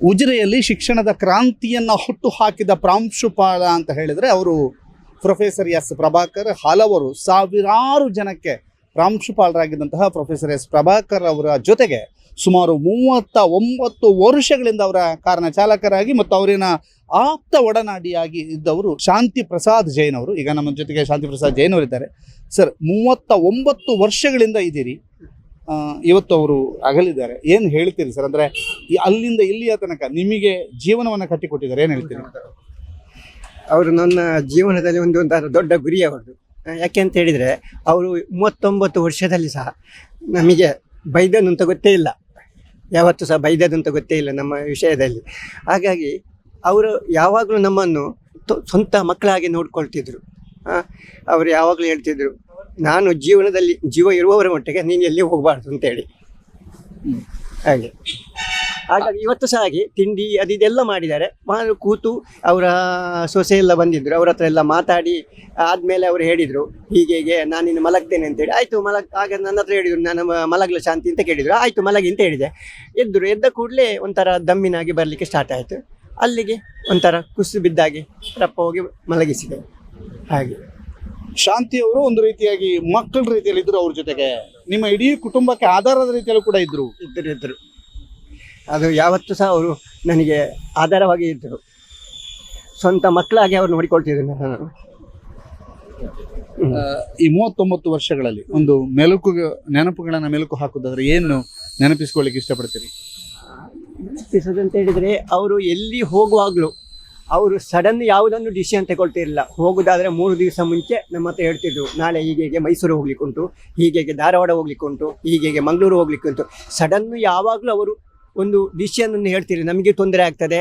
ಉಜಿರೆಯಲ್ಲಿ ಶಿಕ್ಷಣದ ಕ್ರಾಂತಿಯನ್ನು ಹುಟ್ಟು ಹಾಕಿದ ಪ್ರಾಂಶುಪಾಲ ಅಂತ ಹೇಳಿದರೆ ಅವರು ಪ್ರೊಫೆಸರ್ ಎಸ್ ಪ್ರಭಾಕರ್, ಹಲವರು ಸಾವಿರಾರು ಜನಕ್ಕೆ ಪ್ರಾಂಶುಪಾಲರಾಗಿದ್ದಂತಹ ಪ್ರೊಫೆಸರ್ ಎಸ್ ಪ್ರಭಾಕರ್ ಅವರ ಜೊತೆಗೆ ಸುಮಾರು ಮೂವತ್ತ ಒಂಬತ್ತು ವರ್ಷಗಳಿಂದ ಅವರ ಕಾರಣ ಚಾಲಕರಾಗಿ ಮತ್ತು ಅವರಿನ ಆಪ್ತ ಒಡನಾಡಿಯಾಗಿ ಇದ್ದವರು ಶಾಂತಿ ಪ್ರಸಾದ್ ಜೈನ್ ಅವರು. ಈಗ ನಮ್ಮ ಜೊತೆಗೆ ಶಾಂತಿ ಪ್ರಸಾದ್ ಜೈನ್ ಅವರಿದ್ದಾರೆ. ಸರ್, ಮೂವತ್ತ ಒಂಬತ್ತು ವರ್ಷಗಳಿಂದ ಇದ್ದೀರಿ. ಇವತ್ತು ಅವರು ಅಗಲಿದ್ದಾರೆ. ಏನು ಹೇಳ್ತೀರಿ ಸರ್? ಅಂದರೆ ಅಲ್ಲಿಂದ ಇಲ್ಲಿಯ ತನಕ ನಿಮಗೆ ಜೀವನವನ್ನು ಕಟ್ಟಿಕೊಟ್ಟಿದ್ದಾರೆ. ಏನು ಹೇಳ್ತೀರಿ? ಅವರು ನನ್ನ ಜೀವನದಲ್ಲಿ ಒಂದು ಒಂಥರ ದೊಡ್ಡ ಗುರಿ ಅವರದು ಯಾಕೆ ಅಂತ ಹೇಳಿದರೆ, ಅವರು ಮೂವತ್ತೊಂಬತ್ತು ವರ್ಷದಲ್ಲಿ ಸಹ ನಮಗೆ ಬೈದನು ಅಂತ ಗೊತ್ತೇ ಇಲ್ಲ. ಯಾವತ್ತು ಸಹ ಬೈದದ್ದು ಅಂತ ಗೊತ್ತೇ ಇಲ್ಲ ನಮ್ಮ ವಿಷಯದಲ್ಲಿ. ಹಾಗಾಗಿ ಅವರು ಯಾವಾಗಲೂ ನಮ್ಮನ್ನು ಸ್ವಂತ ಮಕ್ಕಳಾಗಿ ನೋಡ್ಕೊಳ್ತಿದ್ರು. ಅವರು ಯಾವಾಗಲೂ ಹೇಳ್ತಿದ್ರು ನಾನು ಜೀವನದಲ್ಲಿ, ಜೀವ ಇರುವವರ ಮಟ್ಟಿಗೆ ನೀನು ಎಲ್ಲಿ ಹೋಗಬಾರ್ದು ಅಂತೇಳಿ. ಹಾಗೆ. ಹಾಗಾಗಿ ಇವತ್ತು ಸಹ ಹಾಗೆ, ತಿಂಡಿ ಅದು ಇದೆಲ್ಲ ಮಾಡಿದ್ದಾರೆ. ಮಾಡಿ ಕೂತು ಅವರ ಸೊಸೆ ಎಲ್ಲ ಬಂದಿದ್ದರು ಅವ್ರ ಹತ್ರ ಎಲ್ಲ ಮಾತಾಡಿ, ಆದಮೇಲೆ ಅವರು ಹೇಳಿದರು, ಹೀಗೆ ಹೀಗೆ ನಾನು ಇನ್ನು ಮಲಗ್ತೇನೆ ಅಂತೇಳಿ. ಆಯಿತು, ಮಲಗ್, ಆಗ ನನ್ನ ಹತ್ರ ಹೇಳಿದರು ನಾನು ಮಲಗಲು ಶಾಂತಿ ಅಂತ ಕೇಳಿದರು. ಆಯಿತು, ಮಲಗಿ ಅಂತ ಹೇಳಿದೆ. ಎದ್ದರು ಎದ್ದ ಕೂಡಲೇ ಒಂಥರ ದಮ್ಮಿನಾಗಿ ಬರಲಿಕ್ಕೆ ಸ್ಟಾರ್ಟ್ ಆಯಿತು. ಅಲ್ಲಿಗೆ ಒಂಥರ ಕುಸು ಬಿದ್ದಾಗಿ ರಪ್ಪ ಹೋಗಿ ಮಲಗಿಸಿದೆ. ಹಾಗೆ. ಶಾಂತಿ ಅವರು ಒಂದು ರೀತಿಯಾಗಿ ಮಕ್ಕಳ ರೀತಿಯಲ್ಲಿ ಇದ್ರು ಅವ್ರ ಜೊತೆಗೆ. ನಿಮ್ಮ ಇಡೀ ಕುಟುಂಬಕ್ಕೆ ಆಧಾರದ ರೀತಿಯಲ್ಲೂ ಕೂಡ ಇದ್ರು. ಇದ್ದರು ಇದ್ದರು ಅದು ಯಾವತ್ತೂ ಸಹ ಅವರು ನನಗೆ ಆಧಾರವಾಗಿ ಇದ್ದರು ಸ್ವಂತ ಮಕ್ಕಳಾಗಿ ಅವ್ರು ನೋಡಿಕೊಳ್ತಿದ್ರು ನಾನು. ಆ, ಈ ಮೂವತ್ತೊಂಬತ್ತು ವರ್ಷಗಳಲ್ಲಿ ಒಂದು ಮೆಲುಕು ನೆನಪುಗಳನ್ನ ಮೆಲುಕು ಹಾಕುದಾದ್ರೆ ಏನು ನೆನಪಿಸ್ಕೊಳ್ಳಿಕ್ಕೆ ಇಷ್ಟಪಡ್ತೀರಿ? ಅಂತ ಹೇಳಿದರೆ ಅವರು ಎಲ್ಲಿ ಹೋಗುವಾಗಲೂ ಅವರು ಸಡನ್ ಯಾವುದನ್ನು ಡಿಸಿಷನ್ ತಗೊಳ್ತಿರಲಿಲ್ಲ. ಹೋಗುದಾದ್ರೆ ಮೂರು ದಿವಸ ಮುಂಚೆ ನಮ್ಮ ಹತ್ರ ಹೇಳ್ತಿದ್ರು, ನಾಳೆ ಹೀಗೆ ಮೈಸೂರು ಹೋಗ್ಲಿಕ್ಕೆ ಉಂಟು, ಹೀಗೆ ಧಾರವಾಡ ಹೋಗ್ಲಿಕ್ಕೆ ಉಂಟು, ಹೀಗೆ ಮಂಗಳೂರು ಹೋಗ್ಲಿಕ್ಕೆ ಉಂಟು. ಸಡನ್ ಯಾವಾಗಲೂ ಅವರು ಒಂದು ಡಿಸಿಷನ್ ಅನ್ನು ಹೇಳ್ತಿದ್ರು ನಮಗೆ ತೊಂದರೆ ಆಗ್ತದೆ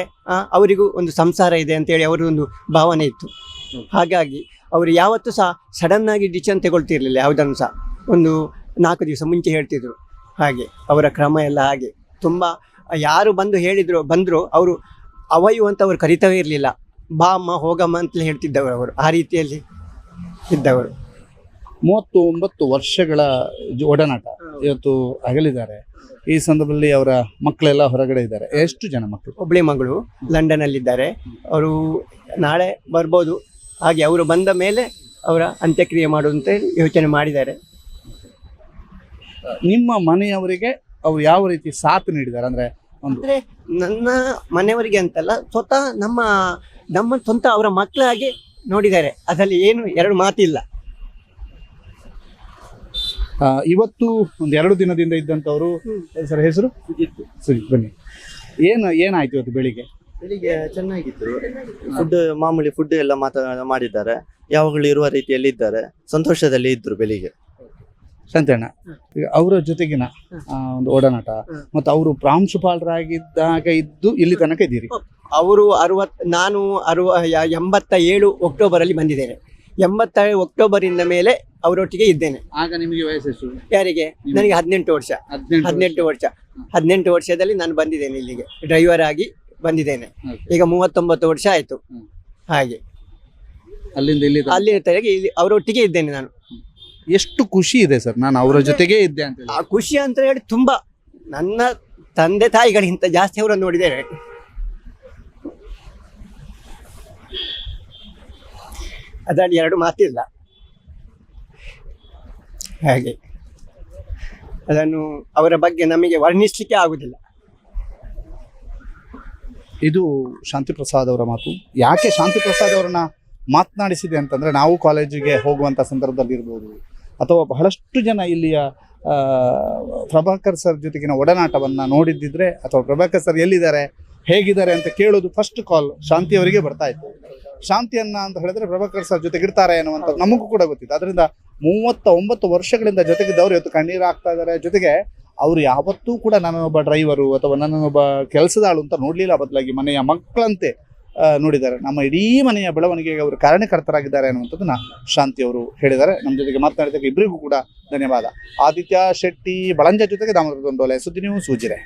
ಅವರಿಗೂ ಒಂದು ಸಂಸಾರ ಇದೆ ಅಂತೇಳಿ ಅವರ ಒಂದು ಭಾವನೆ ಇತ್ತು. ಹಾಗಾಗಿ ಅವರು ಯಾವತ್ತೂ ಸಹ ಆಗಿ ಡಿಸಿಷನ್ ತಗೊಳ್ತಿರ್ಲಿಲ್ಲ, ಯಾವುದನ್ನು ಸಹ. ಒಂದು ನಾಲ್ಕು ದಿವಸ ಮುಂಚೆ ಹೇಳ್ತಿದ್ರು. ಹಾಗೆ ಅವರ ಕ್ರಮ ಎಲ್ಲ ಹಾಗೆ. ತುಂಬ ಯಾರು ಬಂದು ಹೇಳಿದ್ರು, ಬಂದರು, ಅವರು ಅವಯು ಅಂತ ಅವರು ಕರಿತವೇ ಇರಲಿಲ್ಲ. ಬಾ ಅಮ್ಮ ಹೋಗಮ್ಮ ಅಂತಲೇ ಹೇಳ್ತಿದ್ದವರು ಅವರು ಆ ರೀತಿಯಲ್ಲಿ ಇದ್ದವರು. ಮೂವತ್ತು ಒಂಬತ್ತು ವರ್ಷಗಳ ಒಡನಾಟ ಇವತ್ತು ಅಗಲಿದ್ದಾರೆ. ಈ ಸಂದರ್ಭದಲ್ಲಿ ಅವರ ಮಕ್ಕಳೆಲ್ಲ ಹೊರಗಡೆ ಇದ್ದಾರೆ. ಎಷ್ಟು ಜನ ಮಕ್ಕಳು? ಒಬ್ಬಳೆ ಮಗಳು ಲಂಡನಲ್ಲಿದ್ದಾರೆ. ಅವರು ನಾಳೆ ಬರ್ಬೋದು. ಹಾಗೆ ಅವರು ಬಂದ ಮೇಲೆ ಅವರ ಅಂತ್ಯಕ್ರಿಯೆ ಮಾಡುವಂತೆ ಯೋಚನೆ ಮಾಡಿದ್ದಾರೆ. ನಿಮ್ಮ ಮನೆಯವರಿಗೆ ಅವ್ರು ಯಾವ ರೀತಿ ಸಾಥ್ ನೀಡಿದ್ದಾರೆ? ಅಂದ್ರೆ ಅಂದರೆ ನನ್ನ ಮನೆಯವರಿಗೆ ಅಂತಲ್ಲ ಸ್ವತಃ ನಮ್ಮ ನಮ್ಮ ಸ್ವಂತ ಅವರ ಮಕ್ಕಳಾಗಿ ನೋಡಿದ್ದಾರೆ. ಅದರಲ್ಲಿ ಏನು ಎರಡು ಮಾತಿಲ್ಲ. ಆ, ಇವತ್ತು ಒಂದು ಎರಡು ದಿನದಿಂದ ಇದ್ದಂಥವ್ರು ಸರ್ ಹೆಸರು? ಸುಜಿತ್. ಬನ್ನಿ. ಏನು ಏನಾಯ್ತು ಇವತ್ತು ಬೆಳಿಗ್ಗೆ? ಬೆಳಿಗ್ಗೆ ಚೆನ್ನಾಗಿತ್ತು. ಫುಡ್ ಮಾಮೂಲಿ ಫುಡ್ ಎಲ್ಲ ಮಾತಾ ಮಾಡಿದ್ದಾರೆ. ಯಾವಾಗಲೂ ಇರುವ ರೀತಿಯಲ್ಲಿ ಇದ್ದಾರೆ ಸಂತೋಷದಲ್ಲಿ ಇದ್ರು ಬೆಳಿಗ್ಗೆ. ಶಾಂತಣ್ಣ ಈಗ ಅವರ ಜೊತೆಗಿನ ಆ, ಒಂದು ಒಡನಾಟ. ಮತ್ತು ಅವರು ಪ್ರಾಂಶುಪಾಲರಾಗಿದ್ದಾಗ ಇದ್ದು ಇಲ್ಲಿ ತನಕ ಇದ್ದೀರಿ. ಅವರು ಅರವತ್ ನಾನು ಅರುವ ಯ- ಎಂಬತ್ತ ಏಳು ಅಕ್ಟೋಬರಲ್ಲಿ ಬಂದಿದ್ದೇನೆ. ಎಂಬತ್ತ ಅಕ್ಟೋಬರಿಂದ ಮೇಲೆ ಅವರೊಟ್ಟಿಗೆ ಇದ್ದೇನೆ. ಆಗ ನಿಮಗೆ ವಯಸ್ಸು ಯಾರಿಗೆ? ನನಗೆ ಹದಿನೆಂಟು ವರ್ಷ. ಹದಿನೆಂಟು ವರ್ಷ. ಹದಿನೆಂಟು ವರ್ಷದಲ್ಲಿ ನಾನು ಬಂದಿದ್ದೇನೆ ಇಲ್ಲಿಗೆ. ಡ್ರೈವರ್ ಆಗಿ ಬಂದಿದ್ದೇನೆ. Okay. ಈಗ ಮೂವತ್ತೊಂಬತ್ತು ವರ್ಷ ಆಯ್ತು. ಹ್ಮ್. ಹಾಗೆ. ಅಲ್ಲಿಂದ ಇಲ್ಲಿ ತನಕ. ಅಲ್ಲಿ ತೆರಗಿ ಇಲ್ಲಿ ಅವರೊಟ್ಟಿಗೆ ಇದ್ದೇನೆ ನಾನು. ಎಷ್ಟು ಖುಷಿ ಇದೆ ಸರ್? ನಾನು ಅವರ ಜೊತೆಗೇ ಇದ್ದೆ ಅಂತ ಹೇಳಿ. ಆ ಖುಷಿ ಅಂತ ಹೇಳಿ ತುಂಬಾ. ನನ್ನ ತಂದೆ ತಾಯಿಗಳಿಗಿಂತ ಜಾಸ್ತಿ ಅವರನ್ನು ನೋಡಿದ್ದೇವೆ ಅದರಲ್ಲಿ ಎರಡು ಮಾತಿಲ್ಲ. ಹಾಗೆ. ಅದನ್ನು ಅವರ ಬಗ್ಗೆ ನಮಗೆ ವರ್ಣಿಸಲಿಕ್ಕೆ ಆಗುದಿಲ್ಲ. ಇದು ಶಾಂತಿ ಪ್ರಸಾದ್ ಅವರ ಮಾತು. ಯಾಕೆ ಶಾಂತಿ ಪ್ರಸಾದ್ ಅವರನ್ನ ಮಾತನಾಡಿಸಿದೆ ಅಂತಂದ್ರೆ ನಾವು ಕಾಲೇಜಿಗೆ ಹೋಗುವಂತ ಸಂದರ್ಭದಲ್ಲಿ ಇರ್ಬೋದು. ಅಥವಾ ಬಹಳಷ್ಟು ಜನ ಇಲ್ಲಿಯ ಪ್ರಭಾಕರ್ ಸರ್ ಜೊತೆಗಿನ ಒಡನಾಟವನ್ನು ನೋಡಿದ್ದಿದ್ರೆ ಅಥವಾ ಪ್ರಭಾಕರ್ ಸರ್ ಎಲ್ಲಿದ್ದಾರೆ, ಹೇಗಿದ್ದಾರೆ ಅಂತ ಕೇಳೋದು ಫಸ್ಟ್ ಕಾಲ್ ಶಾಂತಿ ಅವರಿಗೆ ಬರ್ತಾ ಇತ್ತು. ಶಾಂತಿಯನ್ನ ಅಂತ ಹೇಳಿದ್ರೆ ಪ್ರಭಾಕರ್ ಸರ್ ಜೊತೆಗಿರ್ತಾರೆ ಅನ್ನುವಂಥ ನಮಗೂ ಕೂಡ ಗೊತ್ತಿತ್ತು. ಅದರಿಂದ ಮೂವತ್ತ ಒಂಬತ್ತು ವರ್ಷಗಳಿಂದ ಜೊತೆಗಿದ್ದವರು ಇವತ್ತು ಕಣ್ಣೀರು ಆಗ್ತಾ ಇದ್ದಾರೆ ಜೊತೆಗೆ ಅವರು ಯಾವತ್ತೂ ಕೂಡ ನನ್ನೊಬ್ಬ ಡ್ರೈವರು ಅಥವಾ ನನ್ನೊಬ್ಬ ಕೆಲಸದಾಳು ಅಂತ ನೋಡಲಿಲ್ಲ ಬದಲಾಗಿ ಮನೆಯ ಮಕ್ಕಳಂತೆ. ನೋಡಿದ್ದಾರೆ. ನಮ್ಮ ಇಡೀ ಮನೆಯ ಬೆಳವಣಿಗೆಗೆ ಅವರು ಕಾರಣಕರ್ತರಾಗಿದ್ದಾರೆ ಅನ್ನುವಂಥದ್ದನ್ನ ಶಾಂತಿ ಅವರು ಹೇಳಿದ್ದಾರೆ. ನಮ್ಮ ಜೊತೆಗೆ ಮಾತನಾಡಿದ್ದಕ್ಕೆ ಇಬ್ಬರಿಗೂ ಕೂಡ ಧನ್ಯವಾದ. ಆದಿತ್ಯ ಶೆಟ್ಟಿ, ಬಳಂಜ ಜೊತೆಗೆ ದಾಮೋದರ ಸುದ್ದಿ ನೀವು ಸೂಜಿರೆ.